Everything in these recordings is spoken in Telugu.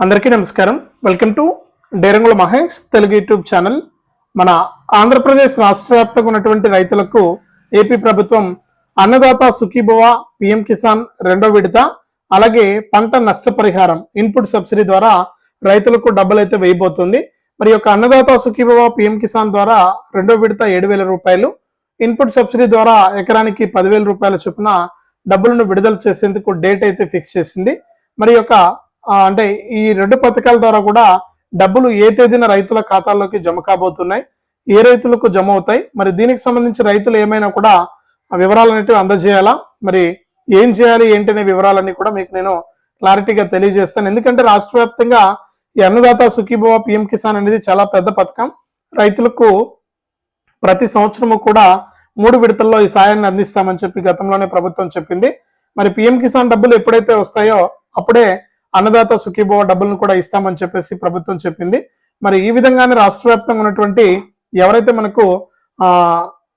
అందరికీ నమస్కారం. Welcome to Derangula Mahesh Telugu YouTube channel మన ఆంధ్రప్రదేశ్ రాష్ట్ర వ్యాప్తంగా ఉన్నటువంటి రైతులకు ఏపీ ప్రభుత్వం అన్నదాత సుఖీభవ పిఎం కిసాన్ రెండో విడత అలాగే పంట నష్టపరిహారం ఇన్పుట్ సబ్సిడీ ద్వారా రైతులకు డబ్బులు అయితే వేయబోతుంది. మరి యొక్క అన్నదాత సుఖీభవ పిఎం కిసాన్ ద్వారా రెండో విడత ఏడు వేల రూపాయలు ఇన్పుట్ సబ్సిడీ ద్వారా ఎకరానికి పదివేల రూపాయల చొప్పున డబ్బులను విడుదల చేసేందుకు డేట్ అయితే ఫిక్స్ చేసింది. మరి యొక్క అంటే ఈ రెండు పథకాల ద్వారా కూడా డబ్బులు ఏ తేదీన రైతుల ఖాతాల్లోకి జమ కాబోతున్నాయి ఏ రైతులకు జమ అవుతాయి మరి దీనికి సంబంధించి రైతులు ఏమైనా కూడా వివరాలు అనేటివి అందజేయాలా? మరి ఏం చేయాలి ఏంటి అనే వివరాలన్నీ కూడా మీకు నేను క్లారిటీగా తెలియజేస్తాను. ఎందుకంటే రాష్ట్ర వ్యాప్తంగా ఈ అన్నదాత సుఖీభవ పిఎం కిసాన్ అనేది చాలా పెద్ద పథకం. రైతులకు ప్రతి సంవత్సరము కూడా మూడు విడతల్లో ఈ సాయాన్ని అందిస్తామని చెప్పి గతంలోనే ప్రభుత్వం చెప్పింది. మరి పిఎం కిసాన్ డబ్బులు ఎప్పుడైతే వస్తాయో అప్పుడే అన్నదాత సుఖీభవ డబ్బులను కూడా ఇస్తామని చెప్పేసి ప్రభుత్వం చెప్పింది. మరి ఈ విధంగానే రాష్ట్ర వ్యాప్తంగా ఉన్నటువంటి ఎవరైతే మనకు ఆ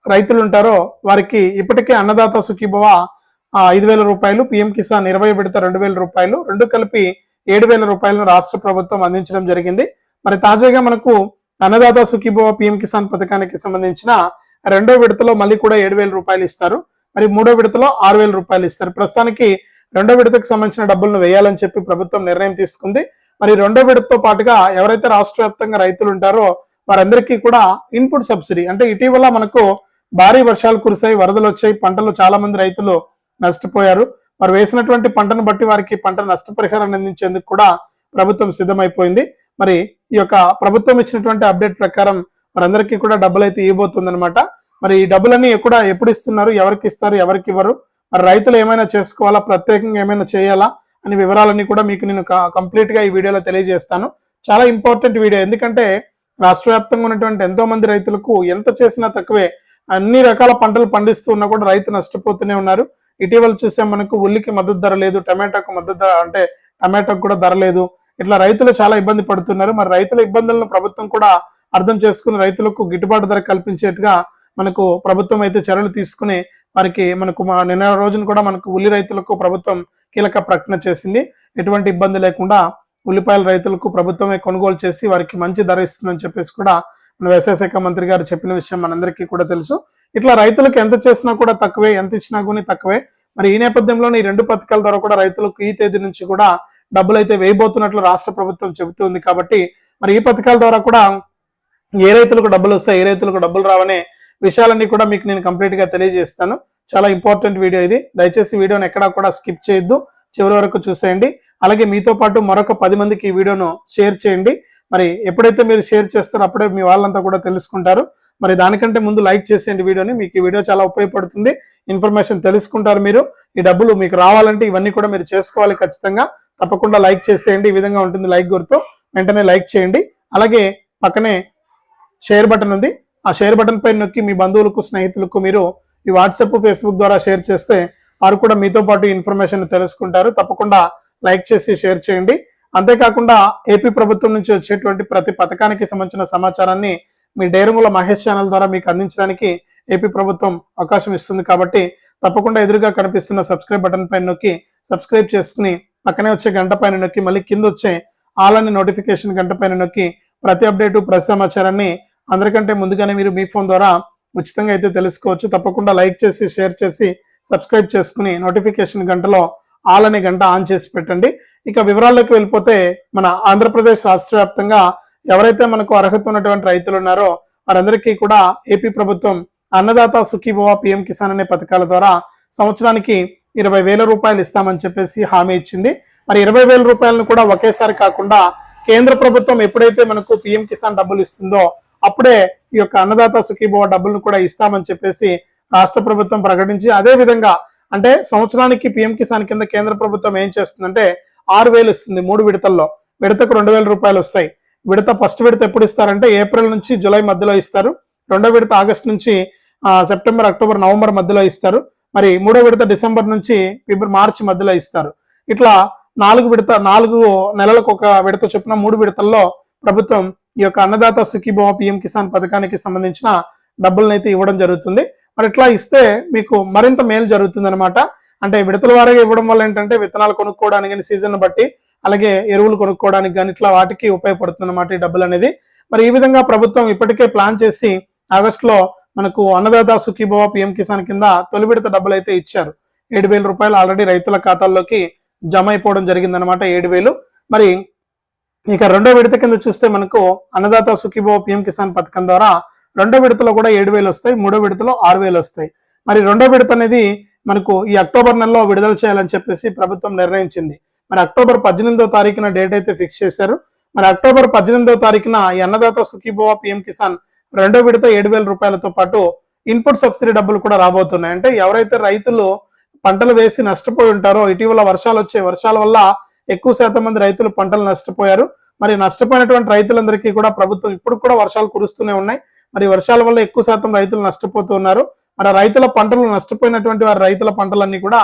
రైతులు ఉంటారో వారికి ఇప్పటికే అన్నదాత సుఖీభవ ఐదు వేల రూపాయలు పిఎం కిసాన్ ఇరవై విడత రెండు వేల రూపాయలు రెండు కలిపి ఏడు వేల రూపాయలను రాష్ట్ర ప్రభుత్వం అందించడం జరిగింది. మరి తాజాగా మనకు అన్నదాత సుఖీభవ పిఎం కిసాన్ పథకానికి సంబంధించిన రెండో విడతలో మళ్ళీ కూడా ఏడు వేల రూపాయలు ఇస్తారు. మరి మూడో విడతలో ఆరు వేల రూపాయలు ఇస్తారు. ప్రస్తుతానికి రెండో విడతకు సంబంధించిన డబ్బులను వేయాలని చెప్పి ప్రభుత్వం నిర్ణయం తీసుకుంది. మరి రెండో విడతతో పాటుగా ఎవరైతే రాష్ట్ర వ్యాప్తంగా రైతులు ఉంటారో వారందరికీ కూడా ఇన్పుట్ సబ్సిడీ అంటే ఇటీవల మనకు భారీ వర్షాలు కురిసాయి వరదలు వచ్చాయి పంటలు చాలా మంది రైతులు నష్టపోయారు. వారు వేసినటువంటి పంటను బట్టి వారికి పంట నష్టపరిహారాన్ని అందించేందుకు కూడా ప్రభుత్వం సిద్ధమైపోయింది. మరి ఈ యొక్క ప్రభుత్వం ఇచ్చినటువంటి అప్డేట్ ప్రకారం వారందరికీ కూడా డబ్బులు అయితే ఇవ్వబోతుందన్నమాట. మరి ఈ డబ్బులన్నీ కూడా ఎప్పుడు ఇస్తున్నారు ఎవరికి ఇస్తారు ఎవరికి ఇవ్వరు రైతులు ఏమైనా చేసుకోవాలా? ప్రత్యేకంగా ఏమైనా చేయాలా? అనే వివరాలన్నీ కూడా మీకు నేను కంప్లీట్గా ఈ వీడియోలో తెలియజేస్తాను. చాలా ఇంపార్టెంట్ వీడియో ఎందుకంటే రాష్ట్ర వ్యాప్తంగా ఉన్నటువంటి ఎంతో మంది రైతులకు ఎంత చేసినా తక్కువే. అన్ని రకాల పంటలు పండిస్తూ ఉన్నా కూడా రైతు నష్టపోతూనే ఉన్నారు. ఇటీవల చూసే మనకు ఉల్లికి మద్దతు ధర లేదు టమాటాకు మద్దతు ధర అంటే టమాటాకు కూడా ధర లేదు. ఇట్లా రైతులు చాలా ఇబ్బంది పడుతున్నారు. మరి రైతుల ఇబ్బందులను ప్రభుత్వం కూడా అర్థం చేసుకుని రైతులకు గిట్టుబాటు ధర కల్పించేట్టుగా మనకు ప్రభుత్వం అయితే చర్యలు తీసుకుని వారికి మనకు మా నిన్న రోజున కూడా మనకు ఉల్లి రైతులకు ప్రభుత్వం కీలక ప్రకటన చేసింది. ఎటువంటి ఇబ్బంది లేకుండా ఉల్లిపాయల రైతులకు ప్రభుత్వమే కొనుగోలు చేసి వారికి మంచి ధర ఇస్తుందని చెప్పేసి కూడా మన వ్యవసాయ శాఖ మంత్రి గారు చెప్పిన విషయం మనందరికీ కూడా తెలుసు. ఇట్లా రైతులకు ఎంత చేసినా కూడా తక్కువే ఎంత ఇచ్చినా కూడా తక్కువే. మరి ఈ నేపథ్యంలో ఈ రెండు పథకాల ద్వారా కూడా రైతులకు ఈ తేదీ నుంచి కూడా డబ్బులు అయితే వేయబోతున్నట్లు రాష్ట్ర ప్రభుత్వం చెబుతుంది కాబట్టి మరి ఈ పథకాల ద్వారా కూడా ఏ రైతులకు డబ్బులు వస్తాయి ఏ రైతులకు డబ్బులు రావనే విషయాలన్నీ కూడా మీకు నేను కంప్లీట్గా తెలియజేస్తాను. చాలా ఇంపార్టెంట్ వీడియో ఇది. దయచేసి వీడియోని ఎక్కడా కూడా స్కిప్ చేయొద్దు. చివరి వరకు చూసేయండి. అలాగే మీతో పాటు మరొక పది మందికి ఈ వీడియోను షేర్ చేయండి. మరి ఎప్పుడైతే మీరు షేర్ చేస్తారో అప్పుడే మీ వాళ్ళంతా కూడా తెలుసుకుంటారు. మరి దానికంటే ముందు లైక్ చేసేయండి వీడియోని. మీకు ఈ వీడియో చాలా ఉపయోగపడుతుంది. ఇన్ఫర్మేషన్ తెలుసుకుంటారు మీరు. ఈ డబ్బులు మీకు రావాలంటే ఇవన్నీ కూడా మీరు చేసుకోవాలి ఖచ్చితంగా. తప్పకుండా లైక్ చేసేయండి. ఈ విధంగా ఉంటుంది లైక్ గుర్తు. వెంటనే లైక్ చేయండి. అలాగే పక్కనే షేర్ బటన్ ఉంది. ఆ షేర్ బటన్ పైన నొక్కి మీ బంధువులకు స్నేహితులకు మీరు ఈ వాట్సాప్ ఫేస్బుక్ ద్వారా షేర్ చేస్తే వారు కూడా మీతో పాటు ఇన్ఫర్మేషన్ తెలుసుకుంటారు. తప్పకుండా లైక్ చేసి షేర్ చేయండి. అంతేకాకుండా ఏపీ ప్రభుత్వం నుంచి వచ్చేటువంటి ప్రతి పథకానికి సంబంధించిన సమాచారాన్ని మీ డేరుముల మహేష్ ఛానల్ ద్వారా మీకు అందించడానికి ఏపీ ప్రభుత్వం అవకాశం ఇస్తుంది కాబట్టి తప్పకుండా ఎదురుగా కనిపిస్తున్న సబ్స్క్రైబ్ బటన్ పైన నొక్కి సబ్స్క్రైబ్ చేసుకుని పక్కనే వచ్చే గంట పైన నొక్కి మళ్ళీ కింద వచ్చే ఆల్ అని నోటిఫికేషన్ గంట పైన నొక్కి ప్రతి అప్డేటు ప్రతి సమాచారాన్ని అందరికంటే ముందుగానే మీరు మీ ఫోన్ ద్వారా ఉచితంగా అయితే తెలుసుకోవచ్చు. తప్పకుండా లైక్ చేసి షేర్ చేసి సబ్స్క్రైబ్ చేసుకుని నోటిఫికేషన్ గంటలో ఆల్ అనే గంట ఆన్ చేసి పెట్టండి. ఇక వివరాల్లోకి వెళ్ళిపోతే మన ఆంధ్రప్రదేశ్ రాష్ట్ర వ్యాప్తంగా ఎవరైతే మనకు అర్హత ఉన్నటువంటి రైతులు ఉన్నారో వారందరికీ కూడా ఏపీ ప్రభుత్వం అన్నదాత సుఖీభవ పిఎం కిసాన్ అనే పథకాల ద్వారా సంవత్సరానికి ఇరవై వేల రూపాయలు ఇస్తామని చెప్పేసి హామీ ఇచ్చింది. మరి ఇరవై వేల రూపాయలను కూడా ఒకేసారి కాకుండా కేంద్ర ప్రభుత్వం ఎప్పుడైతే మనకు పిఎం కిసాన్ డబ్బులు ఇస్తుందో అప్పుడే ఈ యొక్క అన్నదాత సుఖీభవ డబ్బులను కూడా ఇస్తామని చెప్పేసి రాష్ట్ర ప్రభుత్వం ప్రకటించి అదే విధంగా అంటే సంవత్సరానికి పిఎం కిసాన్ కింద కేంద్ర ప్రభుత్వం ఏం చేస్తుందంటే ఆరు వేలు ఇస్తుంది మూడు విడతల్లో. విడతకు రెండు వేల రూపాయలు వస్తాయి. విడత ఫస్ట్ విడత ఎప్పుడు ఇస్తారంటే ఏప్రిల్ నుంచి జూలై మధ్యలో ఇస్తారు. రెండో విడత ఆగస్ట్ నుంచి సెప్టెంబర్ అక్టోబర్ నవంబర్ మధ్యలో ఇస్తారు. మరి మూడో విడత డిసెంబర్ నుంచి ఫిబ్రవరి మార్చి మధ్యలో ఇస్తారు. ఇట్లా నాలుగు విడత నాలుగు నెలలకు ఒక విడత చొప్పున మూడు విడతల్లో ప్రభుత్వం ఈ యొక్క అన్నదాత సుఖీభవ పిఎం కిసాన్ పథకానికి సంబంధించిన డబ్బులను అయితే ఇవ్వడం జరుగుతుంది. మరి ఇట్లా ఇస్తే మీకు మరింత మేలు జరుగుతుంది అనమాట అంటే విడతల వారీగా ఇవ్వడం వల్ల ఏంటంటే విత్తనాలు కొనుక్కోవడానికి కానీ సీజన్ బట్టి అలాగే ఎరువులు కొనుక్కోవడానికి కానీ ఇట్లా వాటికి ఉపయోగపడుతుంది అన్నమాట ఈ డబ్బులు అనేది మరి ఈ విధంగా ప్రభుత్వం ఇప్పటికే ప్లాన్ చేసి ఆగస్టులో మనకు అన్నదాత సుఖీభవ పిఎం కిసాన్ కింద తొలి విడత డబ్బులు అయితే ఇచ్చారు. ఏడు వేల రూపాయలు ఆల్రెడీ రైతుల ఖాతాల్లోకి జమ అయిపోవడం జరిగిందనమాట ఏడు వేలు. మరి ఇక రెండో విడత కింద చూస్తే మనకు అన్నదాత సుఖీభవ పిఎం కిసాన్ పథకం ద్వారా రెండో విడతలో కూడా ఏడు వేలు వస్తాయి మూడో విడతలో ఆరు వేలు వస్తాయి. మరి రెండో విడత అనేది మనకు ఈ అక్టోబర్ నెలలో విడుదల చేయాలని చెప్పేసి ప్రభుత్వం నిర్ణయించింది. మరి అక్టోబర్ పద్దెనిమిదో తారీఖున డేట్ అయితే ఫిక్స్ చేశారు. మరి అక్టోబర్ పద్దెనిమిదో తారీఖున ఈ అన్నదాత సుఖీభవ పిఎం కిసాన్ రెండో విడత ఏడు వేల రూపాయలతో పాటు ఇన్పుట్ సబ్సిడీ డబ్బులు కూడా రాబోతున్నాయి. అంటే ఎవరైతే రైతులు పంటలు వేసి నష్టపోయి ఉంటారో ఇటీవల వర్షాలు వచ్చే వర్షాల వల్ల ఎక్కువ శాతం మంది రైతులు పంటలు నష్టపోయారు. మరి నష్టపోయినటువంటి రైతులందరికీ కూడా ప్రభుత్వం ఇప్పుడు కూడా వర్షాలు కురుస్తూనే ఉన్నాయి. మరి వర్షాల వల్ల ఎక్కువ శాతం రైతులు నష్టపోతున్నారు మరి రైతుల పంటలు నష్టపోయినటువంటి వారి రైతుల పంటలన్నీ కూడా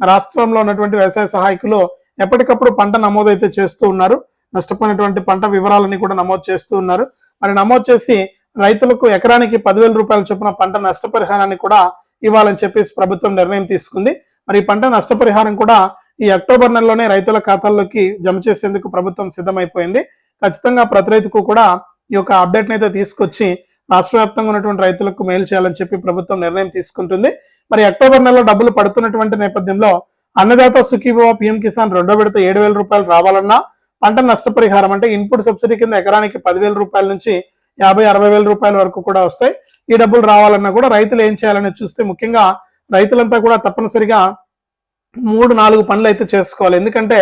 రాష్ట్రంలో ఉన్నటువంటి వ్యవసాయ సహాయకులు ఎప్పటికప్పుడు పంట నమోదు అయితే చేస్తూ ఉన్నారు. నష్టపోయినటువంటి పంట వివరాలన్నీ కూడా నమోదు చేస్తూ ఉన్నారు. మరి నమోదు చేసి రైతులకు ఎకరానికి పదివేల రూపాయలు చొప్పున పంట నష్టపరిహారాన్ని కూడా ఇవ్వాలని చెప్పేసి ప్రభుత్వం నిర్ణయం తీసుకుంది. మరి పంట నష్టపరిహారం కూడా ఈ అక్టోబర్ నెలలోనే రైతుల ఖాతాల్లోకి జమ చేసేందుకు ప్రభుత్వం సిద్ధమైపోయింది. ఖచ్చితంగా ప్రతి రైతుకు కూడా ఈ యొక్క అప్డేట్ అయితే తీసుకొచ్చి రాష్ట్ర వ్యాప్తంగా ఉన్నటువంటి రైతులకు మేలు చేయాలని చెప్పి ప్రభుత్వం నిర్ణయం తీసుకుంటుంది. మరి అక్టోబర్ నెలలో డబ్బులు పడుతున్నటువంటి నేపథ్యంలో అన్నదాత సుఖీభవ పిఎం కిసాన్ రెండో విడత ఏడు వేల రూపాయలు రావాలన్నా పంట నష్టపరిహారం అంటే ఇన్పుట్ సబ్సిడీ కింద ఎకరానికి పదివేల రూపాయల నుంచి యాభై అరవై వేల రూపాయల వరకు కూడా వస్తాయి. ఈ డబ్బులు రావాలన్నా కూడా రైతులు ఏం చేయాలని చూస్తే ముఖ్యంగా రైతులంతా కూడా తప్పనిసరిగా మూడు నాలుగు పనులు అయితే చేసుకోవాలి. ఎందుకంటే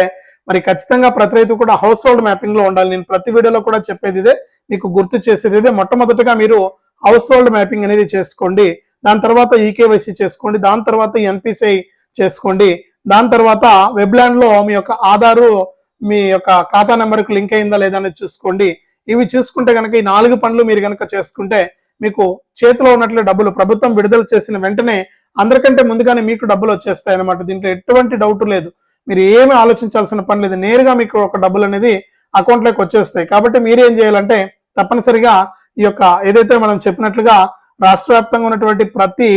మరి ఖచ్చితంగా ప్రతి రైతు కూడా హౌస్ హోల్డ్ మ్యాపింగ్లో ఉండాలి. నేను ప్రతి వీడియోలో కూడా చెప్పేది ఇదే. మీకు గుర్తు చేసేది ఇదే. మొట్టమొదటిగా మీరు హౌస్ హోల్డ్ మ్యాపింగ్ అనేది చేసుకోండి. దాని తర్వాత ఈకేవైసీ చేసుకోండి. దాని తర్వాత ఎన్పిసిఐ చేసుకోండి. దాని తర్వాత వెబ్లాండ్లో మీ యొక్క ఆధారు మీ యొక్క ఖాతా నెంబర్కి లింక్ అయిందా లేదా అనేది చూసుకోండి. ఇవి చూసుకుంటే కనుక ఈ నాలుగు పనులు మీరు కనుక చేసుకుంటే మీకు చేతిలో ఉన్నట్లు డబ్బులు ప్రభుత్వం విడుదల చేసిన వెంటనే అందరికంటే ముందుగానే మీకు డబ్బులు వచ్చేస్తాయి అన్నమాట దీంట్లో ఎటువంటి డౌట్ లేదు. మీరు ఏమి ఆలోచించాల్సిన పని లేదు. నేరుగా మీకు ఒక డబ్బులు అనేది అకౌంట్లోకి వచ్చేస్తాయి. కాబట్టి మీరు ఏం చేయాలంటే తప్పనిసరిగా ఈ యొక్క ఏదైతే మనం చెప్పినట్లుగా రాష్ట్ర వ్యాప్తంగా ఉన్నటువంటి ప్రతి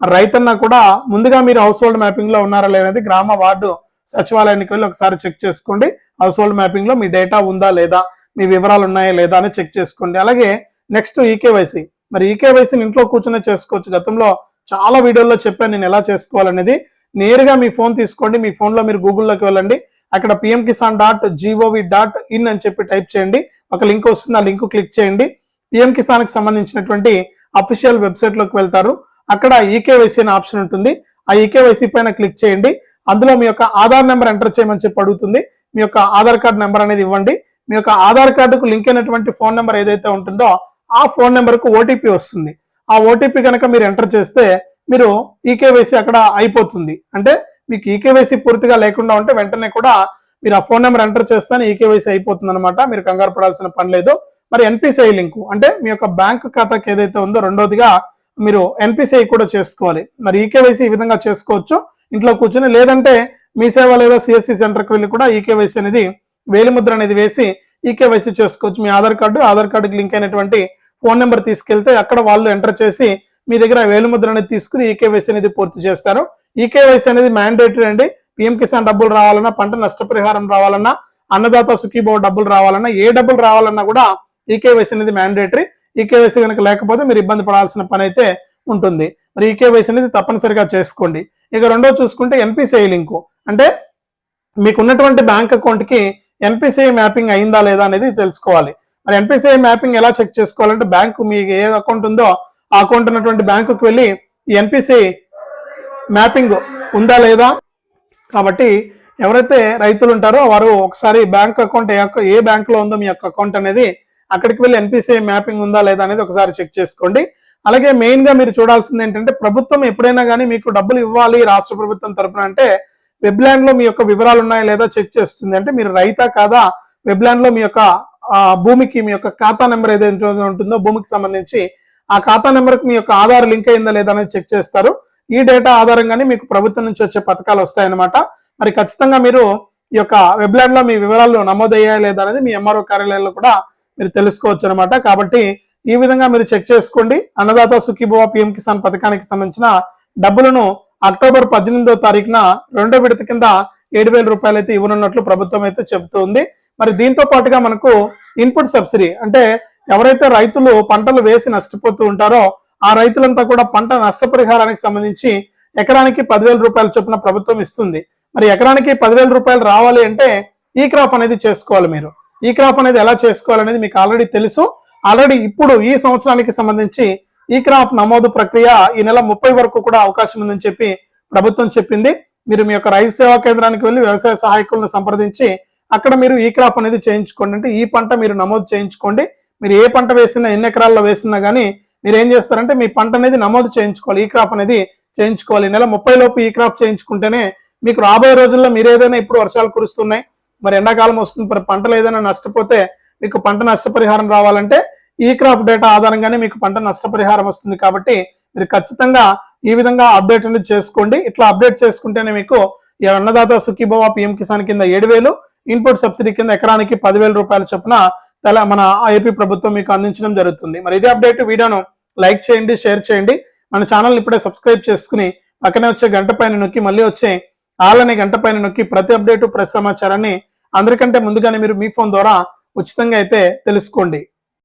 రైతన్న కూడా ముందుగా మీరు హౌస్ హోల్డ్ మ్యాపింగ్లో ఉన్నారా లేదనేది గ్రామ వార్డు సచివాలయానికి వెళ్ళి ఒకసారి చెక్ చేసుకోండి. హౌస్ హోల్డ్ మ్యాపింగ్లో మీ డేటా ఉందా లేదా మీ వివరాలు ఉన్నాయా లేదా అని చెక్ చేసుకోండి. అలాగే నెక్స్ట్ ఈకేవైసీ మరి ఈకేవైసీని ఇంట్లో కూర్చొని చేసుకోవచ్చు. గతంలో చాలా వీడియోల్లో చెప్పాను నేను ఎలా చేసుకోవాలనేది. నేరుగా మీ ఫోన్ తీసుకోండి మీ ఫోన్లో మీరు గూగుల్లోకి వెళ్ళండి. అక్కడ PM Kisan dot gov dot in అని చెప్పి టైప్ చేయండి. ఒక లింక్ వస్తుంది ఆ లింక్ క్లిక్ చేయండి. పిఎం కిసాన్కి సంబంధించినటువంటి అఫీషియల్ వెబ్సైట్లోకి వెళ్తారు. అక్కడ ఈకేవైసీ అనే ఆప్షన్ ఉంటుంది. ఆ ఈకేవైసీ పైన క్లిక్ చేయండి. అందులో మీ యొక్క ఆధార్ నెంబర్ ఎంటర్ చేయమని చెప్పి అడుగుతుంది. మీ యొక్క ఆధార్ కార్డ్ నెంబర్ అనేది ఇవ్వండి. మీ యొక్క ఆధార్ కార్డుకు లింక్ అయినటువంటి ఫోన్ నెంబర్ ఏదైతే ఉంటుందో ఆ ఫోన్ నెంబర్కు ఓటీపీ వస్తుంది. ఆ ఓటీపీ కనుక మీరు ఎంటర్ చేస్తే మీరు ఈకేవైసీ అక్కడ అయిపోతుంది. అంటే మీకు ఈకేవైసీ పూర్తిగా లేకుండా ఉంటే వెంటనే కూడా మీరు ఆ ఫోన్ నెంబర్ ఎంటర్ చేస్తేనే ఈకేవైసీ అయిపోతుంది అనమాట మీరు కంగారు పడాల్సిన పని లేదు. మరి ఎన్పిసిఐ లింకు. అంటే మీ యొక్క బ్యాంక్ ఖాతాకి ఏదైతే ఉందో రెండోదిగా మీరు ఎన్పిసిఐ కూడా చేసుకోవాలి. మరి ఈకేవైసీ ఈ విధంగా చేసుకోవచ్చు. ఇంట్లో కూర్చొని లేదంటే మీ సేవ లేదా సిఎస్సి సెంటర్కి వెళ్ళి కూడా ఈకేవైసీ అనేది వేలిముద్ర అనేది వేసి ఈకేవైసీ చేసుకోవచ్చు. మీ ఆధార్ కార్డు ఆధార్ కార్డుకి లింక్ అయినటువంటి ఫోన్ నెంబర్ తీసుకెళ్తే అక్కడ వాళ్ళు ఎంటర్ చేసి మీ దగ్గర వేలుముద్ర అనేది తీసుకుని ఈకేవైసీ అనేది పూర్తి చేస్తారు. ఈకేవైసీ అనేది మ్యాండేటరీ అండి. పిఎం కిసాన్ డబ్బులు రావాలన్నా పంట నష్టపరిహారం రావాలన్నా అన్నదాత సుఖీభావ డబ్బులు రావాలన్నా ఏ డబ్బులు రావాలన్నా కూడా ఈకేవైసీ అనేది మ్యాండేటరీ ఈకేవైసీ కనుక లేకపోతే మీరు ఇబ్బంది పడాల్సిన పని అయితే ఉంటుంది. మరి ఈకేవైసీ అనేది తప్పనిసరిగా చేసుకోండి. ఇక రెండో చూసుకుంటే ఎన్పిసిఐ లింకు అంటే మీకు ఉన్నటువంటి బ్యాంక్ అకౌంట్కి ఎన్పిసిఐ మ్యాపింగ్ అయిందా లేదా అనేది తెలుసుకోవాలి. మరి ఎన్పిసిఐ మ్యాపింగ్ ఎలా చెక్ చేసుకోవాలంటే బ్యాంకు మీకు ఏ అకౌంట్ ఉందో ఆ అకౌంట్ ఉన్నటువంటి బ్యాంకుకి వెళ్ళి ఈ ఎన్పిసిఐ మ్యాపింగ్ ఉందా లేదా? కాబట్టి ఎవరైతే రైతులు ఉంటారో వారు ఒకసారి బ్యాంక్ అకౌంట్ ఏ అక్క- ఏ ఉందో మీ యొక్క అకౌంట్ అనేది అక్కడికి వెళ్ళి ఎన్పిసిఐ మ్యాపింగ్ ఉందా లేదా అనేది ఒకసారి చెక్ చేసుకోండి. అలాగే మెయిన్గా మీరు చూడాల్సింది ఏంటంటే ప్రభుత్వం ఎప్పుడైనా కానీ మీకు డబ్బులు ఇవ్వాలి రాష్ట్ర ప్రభుత్వం తరపున అంటే వెబ్లాండ్లో మీ యొక్క వివరాలు ఉన్నాయా లేదా చెక్ చేస్తుంది. అంటే మీరు రైతా కాదా? వెబ్లాండ్లో మీ యొక్క ఆ, భూమికి మీ యొక్క ఖాతా నెంబర్ ఏదైతే ఉంటుందో భూమికి సంబంధించి ఆ ఖాతా నెంబర్కి మీ యొక్క ఆధార్ లింక్ అయిందా లేదా అనేది చెక్ చేస్తారు. ఈ డేటా ఆధారంగానే మీకు ప్రభుత్వం నుంచి వచ్చే పథకాలు వస్తాయన్నమాట. మరి ఖచ్చితంగా మీరు ఈ యొక్క వెబ్లైన్లో మీ వివరాలు నమోదయ్యాయా లేదా అనేది మీ ఎంఆర్ఓ కార్యాలయంలో కూడా మీరు తెలుసుకోవచ్చు అనమాట కాబట్టి ఈ విధంగా మీరు చెక్ చేసుకోండి. అన్నదాత సుఖీభవ పిఎం కిసాన్ పథకానికి సంబంధించిన డబ్బులను అక్టోబర్ పద్దెనిమిదో తారీఖున రెండో విడత కింద ఏడు వేల రూపాయలు అయితే ఇవ్వనున్నట్లు ప్రభుత్వం అయితే చెబుతోంది. మరి దీంతో పాటుగా మనకు ఇన్పుట్ సబ్సిడీ అంటే ఎవరైతే రైతులు పంటలు వేసి నష్టపోతూ ఉంటారో ఆ రైతులంతా కూడా పంట నష్టపరిహారానికి సంబంధించి ఎకరానికి పదివేల రూపాయల చొప్పున ప్రభుత్వం ఇస్తుంది. మరి ఎకరానికి పదివేల రూపాయలు రావాలి అంటే ఈ క్రాప్ అనేది చేసుకోవాలి మీరు. ఈ క్రాప్ అనేది ఎలా చేసుకోవాలనేది మీకు ఆల్రెడీ తెలుసు. ఆల్రెడీ ఇప్పుడు ఈ సంవత్సరానికి సంబంధించి ఈ క్రాప్ నమోదు ప్రక్రియ ఈ నెల ముప్పై వరకు కూడా అవకాశం ఉందని చెప్పి ప్రభుత్వం చెప్పింది. మీరు మీ యొక్క రైతు సేవా కేంద్రానికి వెళ్ళి వ్యవసాయ సహాయకులను సంప్రదించి అక్కడ మీరు ఈ క్రాప్ అనేది చేయించుకోండి. అంటే ఈ పంట మీరు నమోదు చేయించుకోండి. మీరు ఏ పంట వేసినా ఎన్ని ఎకరాల్లో వేసినా కానీ మీరు ఏం చేస్తారంటే మీ పంట అనేది నమోదు చేయించుకోవాలి. ఈ క్రాప్ అనేది చేయించుకోవాలి. ఈ నెల ముప్పై లోపు ఈ క్రాప్ చేయించుకుంటేనే మీకు రాబోయే రోజుల్లో మీరు ఏదైనా ఇప్పుడు వర్షాలు కురుస్తున్నాయి. మరి ఎండాకాలం వస్తుంది. మరి పంటలు ఏదైనా నష్టపోతే మీకు పంట నష్టపరిహారం రావాలంటే ఈ క్రాప్ డేటా ఆధారంగానే మీకు పంట నష్టపరిహారం వస్తుంది. కాబట్టి మీరు ఖచ్చితంగా ఈ విధంగా అప్డేట్ అనేది చేసుకోండి. ఇట్లా అప్డేట్ చేసుకుంటేనే మీకు ఈ అన్నదాత సుఖీభవ పిఎం కిసాన్ కింద ఏడు వేలు ఇన్పుట్ సబ్సిడీ కింద ఎకరానికి పదివేల రూపాయల చొప్పున తల మన ఏపీ ప్రభుత్వం మీకు అందించడం జరుగుతుంది. మరి ఇదే అప్డేట్ వీడియోను లైక్ చేయండి షేర్ చేయండి. మన ఛానల్ ఇప్పుడే సబ్స్క్రైబ్ చేసుకుని పక్కనే వచ్చే గంట పైన నొక్కి మళ్ళీ వచ్చే ఆలనే గంట పైన నొక్కి ప్రతి అప్డేటు ప్రతి సమాచారాన్ని అందరికంటే ముందుగానే మీరు మీ ఫోన్ ద్వారా ఉచితంగా అయితే తెలుసుకోండి.